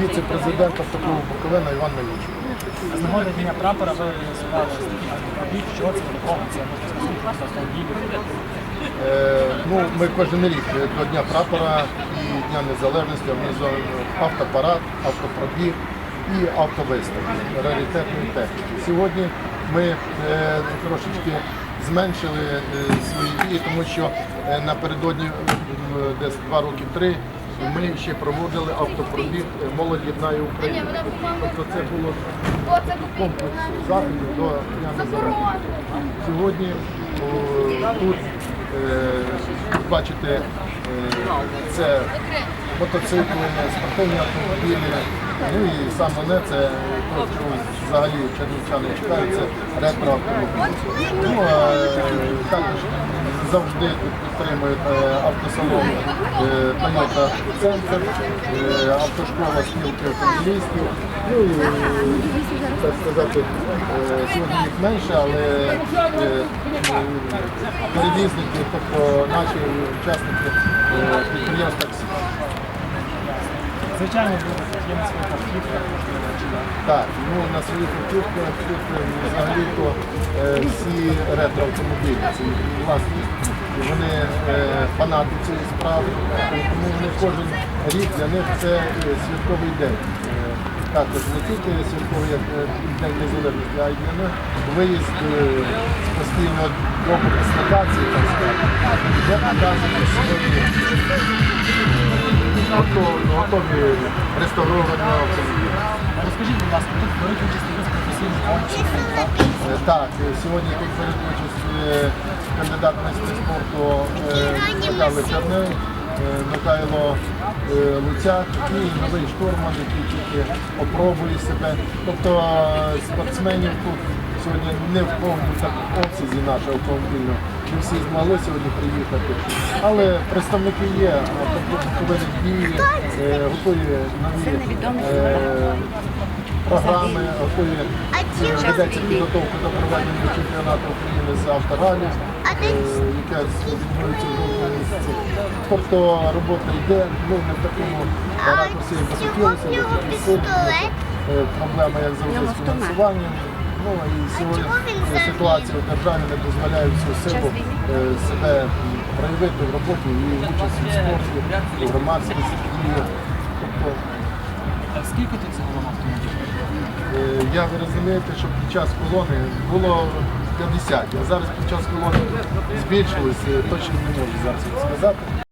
віце-президент автоклубу Буковина Іван Мельничук. З нагоди дня прапора ви ось. Що це кого? Е, ну, ми кожен рік до Дня прапора і Дня Незалежності організовуємо автопарад, автопробіг і автовиставки раритетної техніки. Сьогодні ми е, трошечки зменшили е, свої дії, тому що е, напередодні десь два роки три ми ще проводили автопробіг е, Молодь єднає Україну. Тобто це було комплекс заходів до Дня Незалежності. Сьогодні тут е, бачите, е, це мотоцикли, спортивні автомобілі. Ну і саме головне це те, що взагалі чернівчани чекають, це ретро автомобілі. Ну, а, також завжди підтримують е, автосалон е, Toyota Центр, е, автошкола спілки автомобілістів. Ну і так сказати, е, сьогодні їх менше, але е, е, перевізники, тобто наші учасники підприємства. Звичайно, ви є на своїх автівках. Так, ну на своїх автівках тут е, взагалі-то е, всі ретро-автомобілі, це їх власність. І Вони е, фанати цієї справи, тому вони кожен рік для них це святковий день. Е, Також не тільки святковий як е, День Незалежності, а й для них виїзд е, з постійного боку дислокації, так сказати, де показують свої готові, готові реставровані автомобілі. Розкажіть, будь ласка, тут беруть участь якісь професійні конкурси. Е, Так, е, сьогодні тут беруть участь е, кандидат майстри спорту Михайло Чернив, е, Михайло Луцяк і новий штурман, який тільки опробує себе. Тобто спортсменів тут сьогодні не в повному так обсязі нашого автомобільного. Не всі змогли сьогодні приїхати. Але представники є, тобто діє, е, готує нові е, програми, готує е, ведеться підготовка до проведення чемпіонату України з авторалі, е, яке відбудеться в жовтому місяці. Тобто робота йде, ну не в такому ракурсі, як би хотілося, не такі сильні. Е, Проблема, як завжди, з фінансуванням. Ну і сьогодні е, ситуація в державі не дозволяє всю силу е, себе проявити в роботі і участь у спорті, у громадськості. Тобто, Так скільки тут загалом автомобілів? Е, Я ви розумієте, що під час колони було 50, а зараз під час колони збільшилось, точно не можу зараз сказати.